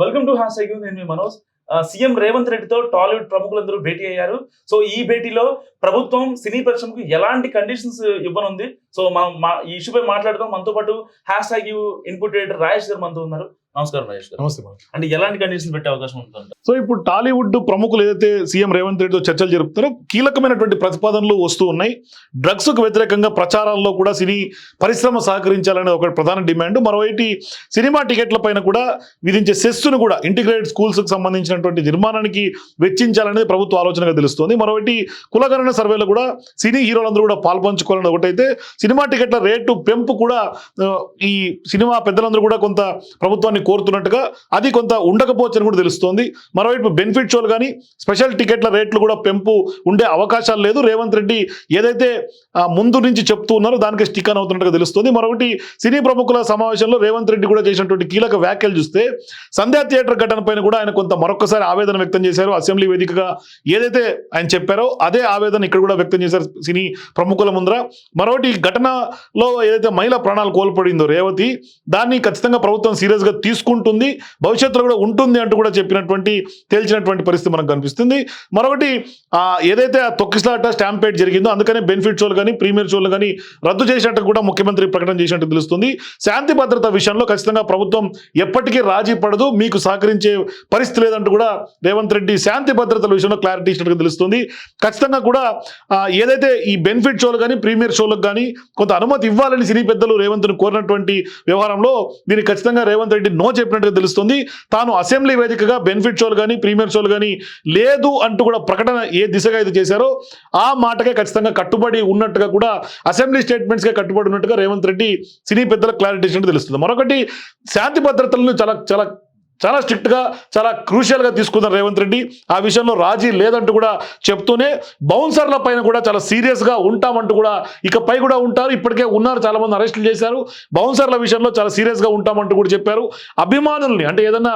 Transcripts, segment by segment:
Welcome to hash IQ నేను మీ Manoj. CM Revanth రెడ్డితో టాలీవుడ్ ప్రముఖులందరూ భేటీ అయ్యారు. సో ఈ భేటీలో ప్రభుత్వం సినీ పరిశ్రమకు ఎలాంటి కండిషన్స్ ఇవ్వనుంది? సో మనం మా ఈ ఇష్యూపై మాట్లాడుతాం మనతో పాటు hash tag input editor Rajesh garu మనతో ఉన్నారు. నమస్కారం రాజేష్ గారు. నమస్తే. అంటే ఎలాంటి కండిషన్స్ పెట్టే అవకాశం ఉంటుంది సో ఇప్పుడు టాలీవుడ్ ప్రముఖులు ఏదైతే సీఎం రేవంత్ రెడ్డితో చర్చలు జరుపుతారో కీలకమైనటువంటి ప్రతిపాదనలు వస్తూ ఉన్నాయి. డ్రగ్స్కు వ్యతిరేకంగా ప్రచారాల్లో కూడా సినీ పరిశ్రమ సహకరించాలనే ఒక ప్రధాన డిమాండ్. మరోవైపు సినిమా టికెట్ల పైన కూడా విధించే సెస్సును కూడా ఇంటిగ్రేటెడ్ స్కూల్స్కు సంబంధించినటువంటి నిర్మాణానికి వెచ్చించాలనేది ప్రభుత్వ ఆలోచనగా తెలుస్తోంది. మరోవైపు కులగణన సర్వేలో కూడా సినీ హీరోలందరూ కూడా పాల్పంచుకోవాలని ఒకటైతే సినిమా టికెట్ల రేటు పెంపు కూడా ఈ సినిమా పెద్దలందరూ కూడా కొంత ప్రభుత్వాన్ని కోరుతున్నట్టుగా అది కొంత ఉండకపోవచ్చని కూడా తెలుస్తోంది. మరోవైపు బెనిఫిట్ షోలు కానీ స్పెషల్ టికెట్ల రేట్లు కూడా పెంపు ఉండే అవకాశాలు లేదు. రేవంత్ రెడ్డి ఏదైతే ముందు నుంచి చెప్తూ ఉన్నారో దానికి స్టిక్ అని అవుతున్నట్టుగా తెలుస్తుంది. మరొకటి సినీ ప్రముఖుల సమావేశంలో రేవంత్ రెడ్డి కూడా చేసినటువంటి కీలక వ్యాఖ్యలు చూస్తే సంధ్యా థియేటర్ ఘటన పైన కూడా ఆయన కొంత మరొకసారి ఆవేదన వ్యక్తం చేశారు. అసెంబ్లీ వేదికగా ఏదైతే ఆయన చెప్పారో అదే ఆవేదన ఇక్కడ కూడా వ్యక్తం చేశారు సినీ ప్రముఖుల ముందర. మరొకటి ఘటనలో ఏదైతే మహిళ ప్రాణాలు కోల్పడిందో రేవతి దాన్ని ఖచ్చితంగా ప్రభుత్వం సీరియస్గా తీసుకుంటుంది భవిష్యత్తులో కూడా ఉంటుంది అంటూ కూడా చెప్పినటువంటి తేల్చినటువంటి పరిస్థితి మనకు కనిపిస్తుంది. మరొకటి ఆ, ఏదైతే ఆ తొక్కిసలాట స్టాంపేట్ జరిగిందో అందుకనే బెనిఫిట్ షోలు కానీ ప్రీమియర్ షోలు కానీ రద్దు చేసినట్టు కూడా ముఖ్యమంత్రి ప్రకటన చేసినట్టు తెలుస్తుంది. శాంతి భద్రత విషయంలో ఖచ్చితంగా ప్రభుత్వం ఎప్పటికీ రాజీ పడదు మీకు సహకరించే పరిస్థితి లేదంటూ కూడా రేవంత్ రెడ్డి శాంతి భద్రతల విషయంలో క్లారిటీ ఇచ్చినట్టుగా తెలుస్తుంది. ఖచ్చితంగా కూడా ఏదైతే ఈ బెనిఫిట్ షోలు కానీ ప్రీమియర్ షోలకు కానీ కొంత అనుమతి ఇవ్వాలని సినీ పెద్దలు రేవంత్ను కోరినటువంటి వ్యవహారంలో దీనికి ఖచ్చితంగా రేవంత్ రెడ్డి నో చెప్పినట్టుగా తెలుస్తుంది. తాను అసెంబ్లీ వేదికగా బెనిఫిట్ షోలు కానీ ప్రీమియర్ షోలు కానీ లేదు అంటూ కూడా ప్రకటన ఏ దిశగా అయితే చేశారో ఆ మాటకే ఖచ్చితంగా కట్టుబడి ఉన్నట్టుగా కూడా అసెంబ్లీ స్టేట్మెంట్స్కే కట్టుబడి ఉన్నట్టుగా రేవంత్ రెడ్డి సినీ పెద్దలకు క్లారిటీ ఇచ్చినట్టు తెలుస్తుంది. మరొకటి శాంతి భద్రతలను చాలా చాలా చాలా స్ట్రిక్ట్గా చాలా క్రూషియల్గా తీసుకున్నారు రేవంత్ రెడ్డి. ఆ విషయంలో రాజీ లేదంటూ కూడా చెప్తూనే బౌన్సర్ల పైన కూడా చాలా సీరియస్గా ఉంటామంటూ కూడా ఇకపై కూడా ఉంటారు. ఇప్పటికే ఉన్నారు చాలామంది అరెస్టులు చేశారు. బౌన్సర్ల విషయంలో చాలా సీరియస్గా ఉంటామంటూ కూడా చెప్పారు. అభిమానుల్ని అంటే ఏదన్నా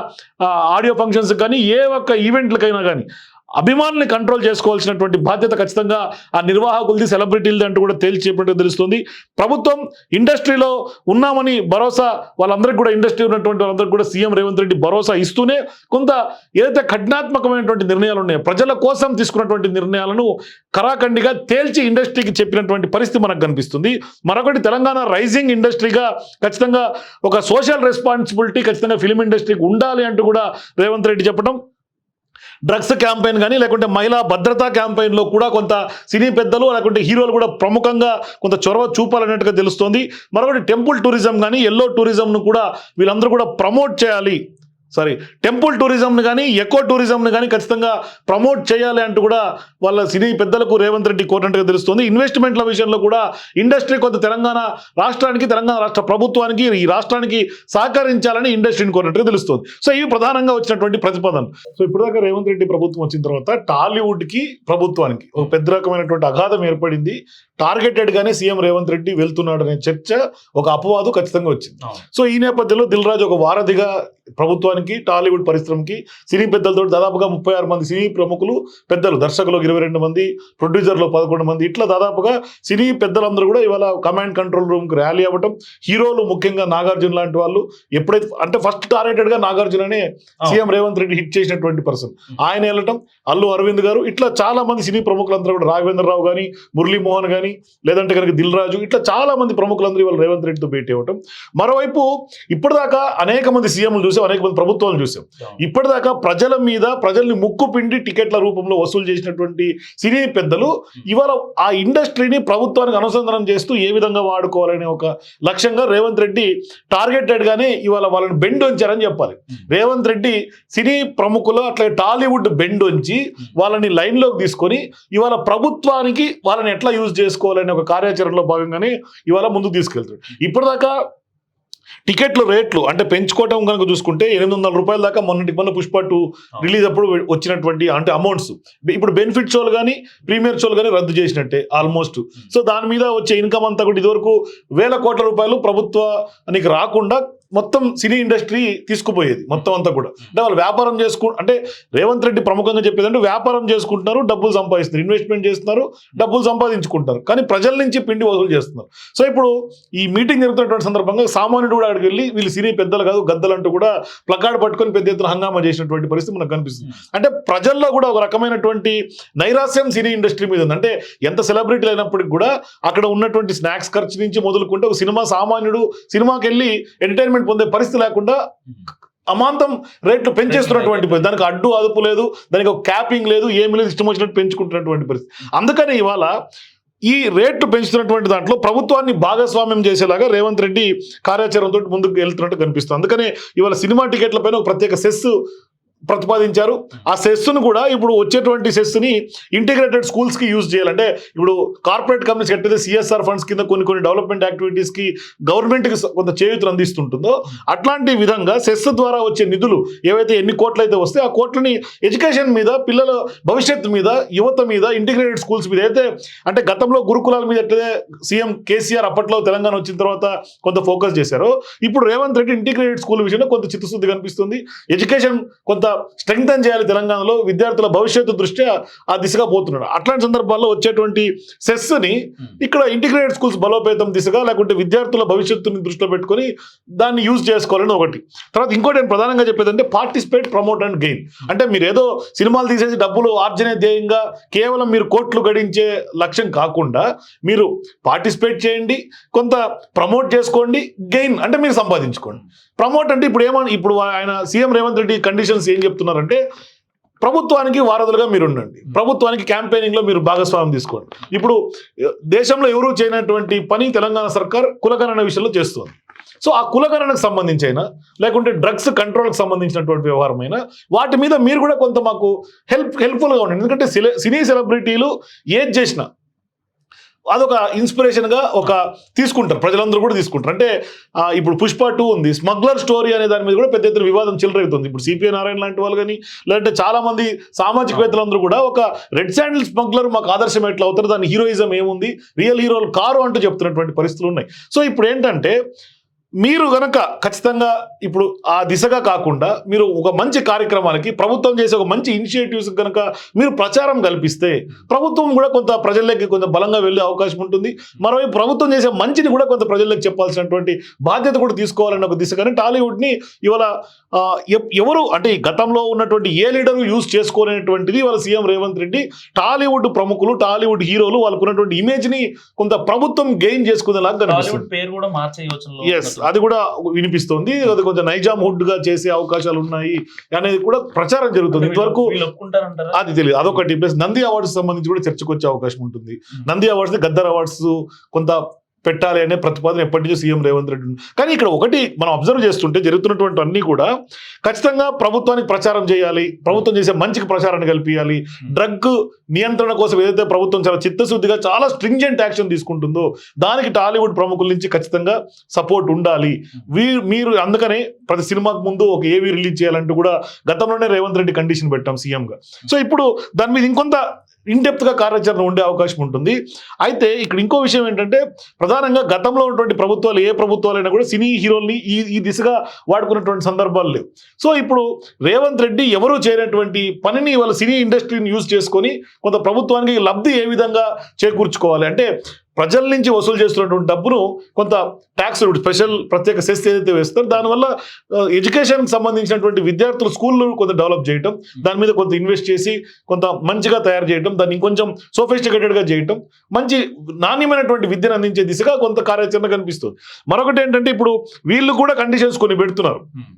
ఆడియో ఫంక్షన్స్ కానీ ఏ ఒక్క ఈవెంట్లకైనా కానీ అభిమానుల్ని కంట్రోల్ చేసుకోవాల్సినటువంటి బాధ్యత ఖచ్చితంగా ఆ నిర్వాహకులది సెలబ్రిటీలది అంటూ కూడా తేల్చి చెప్పినట్టు తెలుస్తుంది. ప్రభుత్వం ఇండస్ట్రీలో ఉన్నామని భరోసా వాళ్ళందరికీ కూడా ఇండస్ట్రీ ఉన్నటువంటి వాళ్ళందరికీ కూడా సీఎం రేవంత్ రెడ్డి భరోసా ఇస్తూనే కొంత ఏదైతే కఠినాత్మకమైనటువంటి నిర్ణయాలు ఉన్నాయో ప్రజల కోసం తీసుకున్నటువంటి నిర్ణయాలను కరాఖండిగా తేల్చి ఇండస్ట్రీకి చెప్పినటువంటి పరిస్థితి మనకు కనిపిస్తుంది. మరొకటి తెలంగాణ రైజింగ్ ఇండస్ట్రీగా ఖచ్చితంగా ఒక సోషల్ రెస్పాన్సిబిలిటీ ఖచ్చితంగా ఫిలిం ఇండస్ట్రీకి ఉండాలి అంటూ కూడా రేవంత్ రెడ్డి చెప్పడం డ్రగ్స్ క్యాంపెయిన్ కానీ లేకుంటే మహిళా భద్రతా క్యాంపెయిన్లో కూడా కొంత సినీ పెద్దలు లేకుంటే హీరోలు కూడా ప్రముఖంగా కొంత చొరవ చూపాలన్నట్టుగా తెలుస్తోంది. మరొకటి టెంపుల్ టూరిజం కానీ ఎల్లో టూరిజంను కూడా వీళ్ళందరూ కూడా ప్రమోట్ చేయాలి. సారీ టెంపుల్ టూరిజంని కానీ ఎకో టూరిజంని కానీ ఖచ్చితంగా ప్రమోట్ చేయాలి అంటూ కూడా వాళ్ళ సినీ పెద్దలకు రేవంత్ రెడ్డి కోరినట్టుగా తెలుస్తుంది. ఇన్వెస్ట్మెంట్ల విషయంలో కూడా ఇండస్ట్రీ కొంత తెలంగాణ రాష్ట్రానికి తెలంగాణ రాష్ట్ర ప్రభుత్వానికి ఈ రాష్ట్రానికి సహకరించాలని ఇండస్ట్రీని కోరినట్టుగా తెలుస్తుంది. సో ఇవి ప్రధానంగా వచ్చినటువంటి ప్రతిపాదన సో ఇప్పటిదాకా రేవంత్ రెడ్డి ప్రభుత్వం వచ్చిన తర్వాత టాలీవుడ్కి ప్రభుత్వానికి ఒక పెద్ద రకమైనటువంటి అగాధం ఏర్పడింది. టార్గెటెడ్ గానే సీఎం రేవంత్ రెడ్డి వెళ్తున్నాడు అనే చర్చ ఒక అపవాదు ఖచ్చితంగా వచ్చింది. సో ఈ నేపథ్యంలో దిల్ రాజు ఒక వారధిగా ప్రభుత్వానికి టాలీవుడ్ పరిశ్రమకి సినీ పెద్దలతో దాదాపుగా ముప్పై ఆరు మంది సినీ ప్రముఖులు పెద్దలు దర్శకులు ఇరవై రెండు మంది ప్రొడ్యూసర్లు పదకొండు మంది. ఇట్లా దాదాపుగా సినీ పెద్దలందరూ కూడా ఇవాళ కమాండ్ కంట్రోల్ రూమ్కి ర్యాలీ అవ్వటం హీరోలు ముఖ్యంగా నాగార్జున లాంటి వాళ్ళు ఎప్పుడైతే అంటే ఫస్ట్ టార్గెటెడ్గా నాగార్జుననే సీఎం రేవంత్ రెడ్డి హిట్ చేసినటువంటి పర్సన్. ఆయన వెళ్ళటం అల్లు అరవింద్ గారు ఇట్లా చాలా మంది సినీ ప్రముఖులందరూ కూడా రాఘవేంద్రరావు కానీ మురళీమోహన్ కానీ లేదంటే కనుక దిల్ రాజు ఇట్లా చాలా మంది ప్రముఖులందరూ ఇవాళ రేవంత్ రెడ్డితో భేటీ అవ్వటం. మరోవైపు ఇప్పటిదాకా అనేక మంది సీఎంలు చూసాం అనేక మంది ప్రభుత్వాలు చూసాం. ఇప్పటిదాకా ప్రజల మీద ప్రజల్ని ముక్కు పిండి టికెట్ల రూపంలో వసూలు చేసినటువంటి సినీ పెద్దలు ఇవాళ ఆ ఇండస్ట్రీని ప్రభుత్వానికి అనుసంధానం చేస్తూ ఏ విధంగా వాడుకోవాలనే ఒక లక్ష్యంగా రేవంత్ రెడ్డి టార్గెటెడ్ గానే ఇవాళ వాళ్ళని బెండ్ ఉంచారని చెప్పాలి. రేవంత్ రెడ్డి సినీ ప్రముఖులు అట్లా టాలీవుడ్ బెండ్ ఉంచి వాళ్ళని లైన్లోకి తీసుకొని ఇవాళ ప్రభుత్వానికి వాళ్ళని ఎట్లా యూజ్ చేసుకోవాలనే ఒక కార్యాచరణలో భాగంగానే ఇవాళ ముందుకు తీసుకెళ్తాడు ఇప్పటిదాకా టికెట్ల రేట్లు అంటే పెంచుకోవటం కనుక చూసుకుంటే ఎనిమిది వందల రూపాయల దాకా మొన్నటి మొన్న పుష్ప టూ రిలీజ్ అప్పుడు వచ్చినటువంటి అంటే అమౌంట్స్ ఇప్పుడు బెనిఫిట్ షోలు కానీ ప్రీమియర్ షోలు కానీ రద్దు చేసినట్టే ఆల్మోస్ట్ సో దాని మీద వచ్చే ఇన్కమ్ అంతా కూడా ఇదివరకు వేల కోట్ల రూపాయలు ప్రభుత్వానికి రాకుండా మొత్తం సినీ ఇండస్ట్రీ తీసుకుపోయేది మొత్తం అంతా కూడా. అంటే వాళ్ళు వ్యాపారం చేసుకు అంటే రేవంత్ రెడ్డి ప్రముఖంగా చెప్పేది అంటే వ్యాపారం చేసుకుంటున్నారు డబ్బులు సంపాదిస్తున్నారు ఇన్వెస్ట్మెంట్ చేస్తున్నారు డబ్బులు సంపాదించుకుంటారు కానీ ప్రజల నుంచి పిండి వసూలు చేస్తున్నారు. సో ఇప్పుడు ఈ మీటింగ్ జరుగుతున్నటువంటి సందర్భంగా సామాన్యుడు కూడా అక్కడికి వెళ్ళి వీళ్ళు సినీ పెద్దలు కాదు గద్దలు అంటూ కూడా ప్లకార్డ్ పట్టుకొని పెద్ద ఎత్తున హంగామా చేసినటువంటి పరిస్థితి మనకు కనిపిస్తుంది. అంటే ప్రజల్లో కూడా ఒక రకమైనటువంటి నైరాస్యం సినీ ఇండస్ట్రీ మీద ఉంది. అంటే ఎంత సెలబ్రిటీలు అయినప్పటికీ కూడా అక్కడ ఉన్నటువంటి స్నాక్స్ ఖర్చు నుంచి మొదలుకుంటే ఒక సినిమా సామాన్యుడు సినిమాకి వెళ్ళి ఎంటర్టైన్మెంట్ పొందే పరిస్థితి లేకుండా అమాంతం రేట్లు పెంచేస్తున్నటువంటి. దానికి అడ్డు అదుపు లేదు దానికి ఒక క్యాపింగ్ లేదు ఏమీ లేదు ఇష్టం వచ్చినట్టు పెంచుకుంటున్నటువంటి పరిస్థితి అందుకని ఇవాళ ఈ రేట్లు పెంచుతున్నటువంటి దాంట్లో ప్రభుత్వాన్ని భాగస్వామ్యం చేసేలాగా రేవంత్ రెడ్డి కార్యాచరణతో ముందుకు వెళ్తున్నట్టు కనిపిస్తుంది అందుకనే ఇవాళ సినిమా టికెట్ల పైన ఒక ప్రత్యేక సెస్ ప్రతిపాదించారు. ఆ సెస్ను కూడా ఇప్పుడు వచ్చేటువంటి సెస్ని ఇంటిగ్రేటెడ్ స్కూల్స్కి యూజ్ చేయాలంటే ఇప్పుడు కార్పొరేట్ కంపెనీస్ ఎట్టయితే సిఎస్ఆర్ ఫండ్స్ కింద కొన్ని కొన్ని డెవలప్మెంట్ యాక్టివిటీస్కి గవర్నమెంట్కి కొంత చేయూతులు అందిస్తుంటుందో అట్లాంటి విధంగా సెస్ ద్వారా వచ్చే నిధులు ఏవైతే ఎన్ని కోట్లు అయితే వస్తే ఆ కోట్లని ఎడ్యుకేషన్ మీద పిల్లల భవిష్యత్తు మీద యువత మీద ఇంటిగ్రేటెడ్ స్కూల్స్ మీద అయితే అంటే గతంలో గురుకులాల మీద ఎట్లయితే సీఎం కేసీఆర్ అప్పట్లో తెలంగాణ వచ్చిన తర్వాత కొంత ఫోకస్ చేశారు ఇప్పుడు రేవంత్ రెడ్డి ఇంటిగ్రేటెడ్ స్కూల్ విషయంలో కొంత చిత్తశుద్ధి కనిపిస్తుంది. ఎడ్యుకేషన్ కొంత స్ట్రెంగ్తన్ చేయాలి తెలంగాణలో విద్యార్థుల భవిష్యత్తు దృష్ట్యా ఆ దిశగా పోతున్నాడు. అట్లాంటి సందర్భాల్లో వచ్చేటువంటి సెస్ని ఇక్కడ ఇంటిగ్రేటెడ్ స్కూల్స్ బలోపేతం దిశగా లేకుంటే విద్యార్థుల భవిష్యత్తుని దృష్టిలో పెట్టుకొని దాన్ని యూజ్ చేసుకోవాలని ఒకటి. తర్వాత ఇంకోటి నేను ప్రధానంగా చెప్పేది అంటే పార్టిసిపేట్ ప్రమోట్ అండ్ గెయిన్. అంటే మీరు ఏదో సినిమాలు తీసేసి డబ్బులు ఆర్జనే ధ్యేయంగా కేవలం మీరు కోట్లు గడించే లక్ష్యం కాకుండా మీరు పార్టిసిపేట్ చేయండి కొంత ప్రమోట్ చేసుకోండి గెయిన్ అంటే మీరు సంపాదించుకోండి. ప్రమోట్ అంటే ఇప్పుడు ఏమని ఇప్పుడు ఆయన సీఎం రేవంత్ రెడ్డి కండిషన్స్ ఏం చెప్తున్నారంటే ప్రభుత్వానికి వారధులుగా మీరు ఉండండి ప్రభుత్వానికి campaigning లో మీరు భాగస్వామ్యం తీసుకోండి. ఇప్పుడు దేశంలో ఎవరూ చేయనటువంటి పని తెలంగాణ సర్కార్ కులగణన విషయంలో చేస్తుంది. సో ఆ కులగణనకు సంబంధించి అయినా లేకుంటే డ్రగ్స్ కంట్రోల్కి సంబంధించినటువంటి వ్యవహారమైనా వాటి మీద మీరు కూడా కొంత మాకు హెల్ప్ హెల్ప్ఫుల్గా ఉండండి. ఎందుకంటే సినీ సెలబ్రిటీలు ఏది చేసినా అదొక ఇన్స్పిరేషన్గా ఒక తీసుకుంటారు. ప్రజలందరూ కూడా తీసుకుంటారు. అంటే ఇప్పుడు పుష్ప టూ ఉంది. స్మగ్లర్ స్టోరీ అనే దాని మీద కూడా పెద్ద ఎత్తున వివాదం చిల్లరవుతుంది ఇప్పుడు సిపిఐ నారాయణ లాంటి వాళ్ళు కానీ లేదంటే చాలామంది సామాజికవేత్తలందరూ కూడా ఒక రెడ్ శాండిల్ స్మగ్లర్ మాకు ఆదర్శం ఎట్లా అవుతారు? దాని హీరోయిజం ఏముంది? రియల్ హీరోలు కారు అంటూ చెప్తున్నటువంటి పరిస్థితులు ఉన్నాయి. సో ఇప్పుడు ఏంటంటే మీరు గనక ఖచ్చితంగా ఇప్పుడు ఆ దిశగా కాకుండా మీరు ఒక మంచి కార్యక్రమాలకి ప్రభుత్వం చేసే ఒక మంచి ఇనిషియేటివ్స్ కనుక మీరు ప్రచారం కల్పిస్తే ప్రభుత్వం కూడా కొంత ప్రజల్లోకి కొంత బలంగా వెళ్ళే అవకాశం ఉంటుంది. మరోవైపు ప్రభుత్వం చేసే మంచిని కూడా కొంత ప్రజల్లోకి చెప్పాల్సినటువంటి బాధ్యత కూడా తీసుకోవాలన్న ఒక దిశగానే టాలీవుడ్ని ఇవాళ ఎవరు అంటే గతంలో ఉన్నటువంటి ఏ లీడరు యూజ్ చేసుకోలేనటువంటిది వాళ్ళ సీఎం రేవంత్ రెడ్డి టాలీవుడ్ ప్రముఖులు టాలీవుడ్ హీరోలు వాళ్ళకు ఉన్నటువంటి ఇమేజ్ని కొంత ప్రభుత్వం గెయిన్ చేసుకునేలాగా పేరు కూడా మార్చే. అది కూడా వినిపిస్తుంది. అది కొంచెం నైజాం హుడ్గా చేసే అవకాశాలు ఉన్నాయి అనేది కూడా ప్రచారం జరుగుతుంది. ఇంతవరకు అది తెలియదు. అదొకటి. ప్లస్ నంది అవార్డ్స్ సంబంధించి కూడా చర్చకు వచ్చే అవకాశం ఉంటుంది. Hmm. Nandi awards Gaddar awards కొంత పెట్టాలి అనే ప్రతిపాదన ఎప్పటి నుంచో సీఎం రేవంత్ రెడ్డి. కానీ ఇక్కడ ఒకటి మనం అబ్జర్వ్ చేస్తుంటే జరుగుతున్నటువంటి అన్ని కూడా ఖచ్చితంగా ప్రభుత్వానికి ప్రచారం చేయాలి ప్రభుత్వం చేసే మంచికి ప్రచారాన్ని కల్పించాలి డ్రగ్ నియంత్రణ కోసం ఏదైతే ప్రభుత్వం చాలా చిత్తశుద్ధిగా చాలా స్ట్రింజెంట్ యాక్షన్ తీసుకుంటుందో దానికి టాలీవుడ్ ప్రముఖుల నుంచి ఖచ్చితంగా సపోర్ట్ ఉండాలి. వీ మీరు అందుకనే ప్రతి సినిమాకు ముందు ఒక ఏవి రిలీజ్ చేయాలంటూ కూడా గతంలోనే రేవంత్ రెడ్డి కండిషన్ పెట్టాం సీఎంగా. సో ఇప్పుడు దాని మీద ఇంకొంత గా కార్యాచరణ ఉండే అవకాశం ఉంటుంది. అయితే ఇక్కడ ఇంకో విషయం ఏంటంటే ప్రధానంగా గతంలో ఉన్నటువంటి ప్రభుత్వాలు ఏ ప్రభుత్వాలైనా కూడా సినీ హీరోల్ని ఈ ఈ దిశగా వాడుకున్నటువంటి సందర్భాలు లేవు. సో ఇప్పుడు రేవంత్ రెడ్డి ఎవరు చేయనటువంటి పనిని వాళ్ళ సినీ ఇండస్ట్రీని యూజ్ చేసుకొని కొంత ప్రభుత్వానికి లబ్ధి ఏ విధంగా చేకూర్చుకోవాలి? అంటే ప్రజల నుంచి వసూలు చేస్తున్నటువంటి డబ్బును కొంత ట్యాక్స్ స్పెషల్ ప్రత్యేక సెస్ ఏదైతే వేస్తారో దానివల్ల ఎడ్యుకేషన్కి సంబంధించినటువంటి విద్యార్థులు స్కూళ్ళు కొంత డెవలప్ చేయటం దాని మీద కొంత ఇన్వెస్ట్ చేసి కొంత మంచిగా తయారు చేయటం దాన్ని ఇంకొంచెం సోఫిస్టికేటెడ్గా చేయటం మంచి నాణ్యమైనటువంటి విద్యను అందించే దిశగా కొంత కార్యాచరణ కనిపిస్తుంది. మరొకటి ఏంటంటే ఇప్పుడు వీళ్ళు కూడా కండిషన్స్ కొన్ని పెడుతున్నారు. ఉమ్.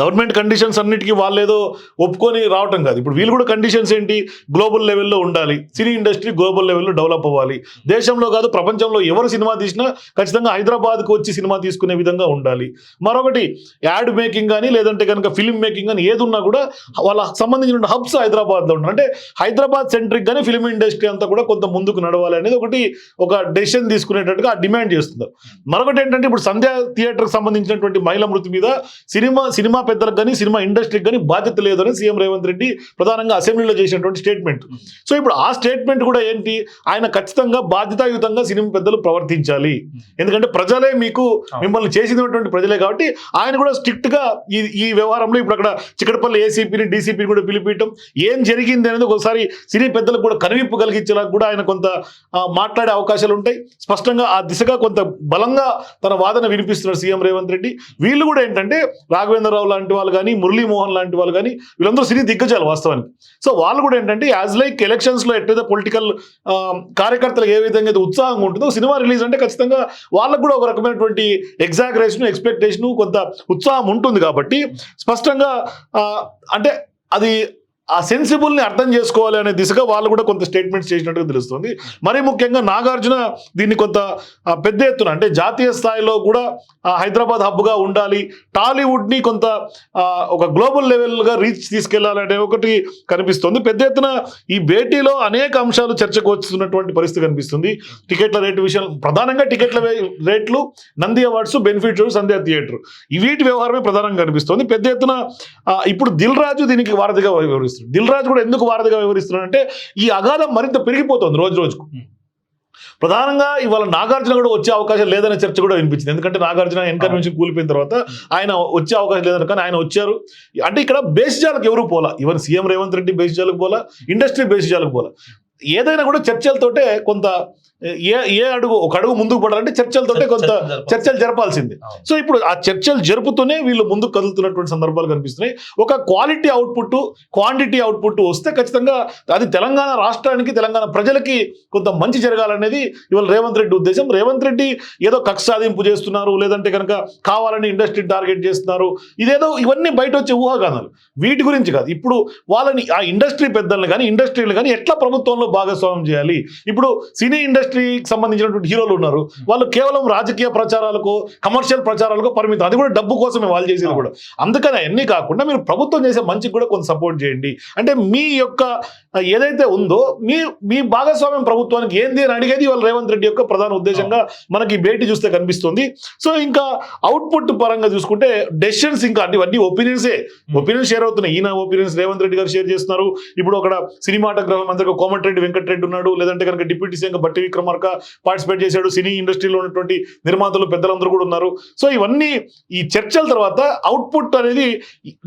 గవర్నమెంట్ కండిషన్స్ అన్నిటికీ వాళ్ళు ఏదో ఒప్పుకొని రావటం కాదు. ఇప్పుడు వీళ్ళు కూడా కండిషన్స్ ఏంటి? గ్లోబల్ లెవెల్లో ఉండాలి. సినీ ఇండస్ట్రీ గ్లోబల్ లెవెల్లో డెవలప్ అవ్వాలి. దేశంలో కాదు ప్రపంచంలో ఎవరు సినిమా తీసినా ఖచ్చితంగా హైదరాబాద్కి వచ్చి సినిమా తీసుకునే విధంగా ఉండాలి. మరొకటి యాడ్ మేకింగ్ కానీ లేదంటే కనుక ఫిల్మ్ మేకింగ్ కానీ ఏది ఉన్నా కూడా వాళ్ళ సంబంధించిన హబ్స్ హైదరాబాద్లో ఉండాలి. అంటే హైదరాబాద్ సెంట్రిక్ కానీ ఫిల్మ్ ఇండస్ట్రీ అంతా కూడా కొంత ముందుకు నడవాలి అనేది ఒకటి ఒక డెసిషన్ తీసుకునేటట్టుగా డిమాండ్ చేస్తున్నారు. మరొకటి ఏంటంటే ఇప్పుడు సంధ్యా థియేటర్కి సంబంధించినటువంటి మహిళ మృతి మీద సినిమా సినిమా పెద్దలకు కానీ సినిమా ఇండస్ట్రీకి కానీ బాధ్యత లేదని సీఎం రేవంత్ రెడ్డి ప్రధానంగా అసెంబ్లీలో చేసినటువంటి స్టేట్మెంట్. సో ఇప్పుడు ఆ స్టేట్మెంట్ కూడా ఏంటి? ఆయన ఖచ్చితంగా బాధ్యతాయుతంగా సినిమా పెద్దలు ప్రవర్తించాలి. ఎందుకంటే ప్రజలే మీకు మిమ్మల్ని చేసినటువంటి ప్రజలే కాబట్టి ఆయన కూడా స్ట్రిక్ట్గా ఈ ఈ వ్యవహారంలో ఇప్పుడు అక్కడ చిక్కడపల్లి ఏసీపీని డీసీపీని కూడా పిలిపించడం ఏం జరిగింది అనేది ఒకసారి సినీ పెద్దలకు కూడా కనువిప్పు కలిగించేలా కూడా ఆయన కొంత మాట్లాడే అవకాశాలు ఉంటాయి. స్పష్టంగా ఆ దిశగా కొంత బలంగా తన వాదన వినిపిస్తున్నారు సీఎం రేవంత్ రెడ్డి. వీళ్ళు కూడా ఏంటంటే రావు లాంటి వాళ్ళు కానీ మురళీమోహన్ లాంటి వాళ్ళు కానీ వీళ్ళందరూ సినీ దిగ్గజాలు వాస్తవానికి. సో వాళ్ళు కూడా ఏంటంటే యాజ్ లైక్ ఎలక్షన్స్లో పొలిటికల్ కార్యకర్తలకు ఏ విధంగా అయితే ఉత్సాహంగా ఉంటుందో సినిమా రిలీజ్ అంటే ఖచ్చితంగా వాళ్ళకు కూడా ఒక రకమైనటువంటి ఎగ్జాగరేషన్ ఎక్స్పెక్టేషన్ కొంత ఉత్సాహం ఉంటుంది కాబట్టి స్పష్టంగా అంటే అది ఆ సెన్సిబుల్ని అర్థం చేసుకోవాలి అనే దిశగా వాళ్ళు కూడా కొంత స్టేట్మెంట్స్ చేసినట్టుగా తెలుస్తుంది. మరీ ముఖ్యంగా నాగార్జున దీన్ని కొంత పెద్ద ఎత్తున అంటే జాతీయ స్థాయిలో కూడా హైదరాబాద్ హబ్గా ఉండాలి. టాలీవుడ్ని కొంత ఒక గ్లోబల్ లెవెల్గా రీచ్ తీసుకెళ్ళాలనే ఒకటి కనిపిస్తుంది. పెద్ద ఎత్తున ఈ భేటీలో అనేక అంశాలు చర్చకు వస్తున్నటువంటి పరిస్థితి కనిపిస్తుంది. టికెట్ల రేటు విషయం ప్రధానంగా టికెట్ల రేట్లు Nandi awards benefit Sandhya theatre. ఈ వీటి వ్యవహారమే ప్రధానంగా కనిపిస్తుంది. పెద్ద ఎత్తున ఇప్పుడు దిల్ రాజు దీనికి వారధిగా వివరిస్తుంది దిల్ రాజు కూడా ఎందుకు వారధిగా వివరిస్తున్నాడంటే ఈ అగాధం మరింత పెరిగిపోతుంది రోజు రోజుకు. ప్రధానంగా ఇవాళ నాగార్జున కూడా వచ్చే అవకాశం లేదనే చర్చ కూడా వినిపించింది. ఎందుకంటే నాగార్జున ఎన్కర్ నుంచి కూలిపోయిన తర్వాత ఆయన వచ్చే అవకాశం లేదని కానీ ఆయన వచ్చారు. అంటే ఇక్కడ బేసిజాలకు ఎవరు పోలా? ఈవెన్ సీఎం రేవంత్ రెడ్డి బేసిజాలకు పోలా? ఇండస్ట్రీ బేసిజాలకు పోలా? ఏదైనా కూడా చర్చలతోటే కొంత ఏ ఏ అడుగు ఒక అడుగు ముందుకు పడాలంటే చర్చలతోటే కొంత చర్చలు జరపాల్సిందే. సో ఇప్పుడు ఆ చర్చలు జరుపుతూనే వీళ్ళు ముందుకు కదులుతున్నటువంటి సందర్భాలు కనిపిస్తున్నాయి. ఒక క్వాలిటీ అవుట్పుట్ క్వాంటిటీ అవుట్పుట్ వస్తే ఖచ్చితంగా అది తెలంగాణ రాష్ట్రానికి తెలంగాణ ప్రజలకి కొంత మంచి జరగాలనేది ఇవాళ రేవంత్ రెడ్డి ఉద్దేశం. రేవంత్ రెడ్డి ఏదో కక్ష సాధింపు చేస్తున్నారు లేదంటే కనుక కావాలని ఇండస్ట్రీ టార్గెట్ చేస్తున్నారు. ఇదేదో ఇవన్నీ బయట వచ్చే ఊహాగానాలు. వీటి గురించి కాదు. ఇప్పుడు వాళ్ళని ఆ ఇండస్ట్రీ పెద్దల్ని కానీ ఇండస్ట్రీలు కానీ ఎట్లా ప్రభుత్వంలో భాగస్వామ్యం చేయాలి? ఇప్పుడు సినీ ఇండస్ట్రీకి సంబంధించినటువంటి హీరోలు ఉన్నారు. వాళ్ళు కేవలం రాజకీయ ప్రచారాలకు కమర్షియల్ ప్రచారాలకు పరిమితం. అది కూడా డబ్బు కోసమే వాళ్ళు చేసేది కూడా. అందుకని అవన్నీ కాకుండా మీరు ప్రభుత్వం చేసే మంచికి కూడా కొంత సపోర్ట్ చేయండి. అంటే మీ యొక్క ఏదైతే ఉందో మీ మీ భాగస్వామ్యం ప్రభుత్వానికి ఏంది అని అడిగేది వాళ్ళ రేవంత్ రెడ్డి యొక్క ప్రధాన ఉద్దేశంగా మనకి భేటీ చూస్తే కనిపిస్తుంది. సో ఇంకా అవుట్పుట్ పరంగా చూసుకుంటే డెసిషన్స్ ఇంకా అంటే ఇవన్నీ ఒపీనియన్సే ఒపీనియన్స్ షేర్ అవుతున్నాయి. ఈయన ఒపీనియన్స్ రేవంత్ రెడ్డి గారు షేర్ చేస్తున్నారు. ఇప్పుడు అక్కడ సినిమాటోగ్రఫర్ మంత్రిగా కోమటిరెడ్డి వెంకటరెడ్డి ఉన్నాడు. లేదంటే కనుక డిప్యూటీ సీఎం బట్టి విక్రమార్క పార్టిసిపేట్ చేశాడు. సినీ ఇండస్ట్రీలో ఉన్నటువంటి నిర్మాతలు పెద్దలందరూ కూడా ఉన్నారు. సో ఇవన్నీ ఈ చర్చల తర్వాత అవుట్పుట్ అనేది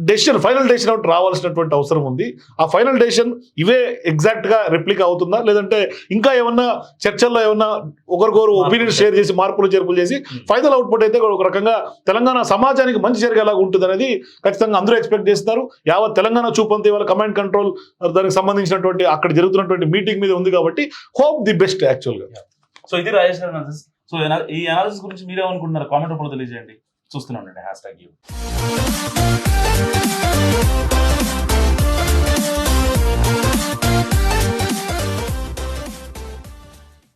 డెసిషన్ ఫైనల్ డెసిషన్ అవుట్ రావాల్సినటువంటి అవసరం ఉంది. ఆ ఫైనల్ డెసిషన్ ఇవే ఎగ్జాక్ట్గా రెప్లిక్ అవుతుందా? లేదంటే ఇంకా ఏమన్నా చర్చల్లో ఏమన్నా ఒకరికొకరు ఒపీనియన్ షేర్ చేసి మార్పులు చేర్పులు చేసి ఫైనల్ అవుట్పుట్ అయితే ఒక రకంగా తెలంగాణ సమాజానికి మంచి జరిగేలాగా ఉంటుంది అనేది ఖచ్చితంగా అందరూ ఎక్స్పెక్ట్ చేస్తున్నారు. యావత్ తెలంగాణ చూపంతా ఇవాళ కమాండ్ కంట్రోల్ దానికి సంబంధించినటువంటి అక్కడ జరుగుతున్నటువంటి మీటింగ్ మీద ఉంది కాబట్టి హోప్ ది బెస్ట్ యాక్చువల్గా. సో ఇది రాజేష్ అనాలిసిస్ సో ఈ అనాలిసిస్ గురించి మీరేమనుకుంటున్నారు కామెంట్ రూపంలో తెలియజేయండి. చూస్తున్నాం ఉండండి హ్యాష్ ట్యాగ్ యూ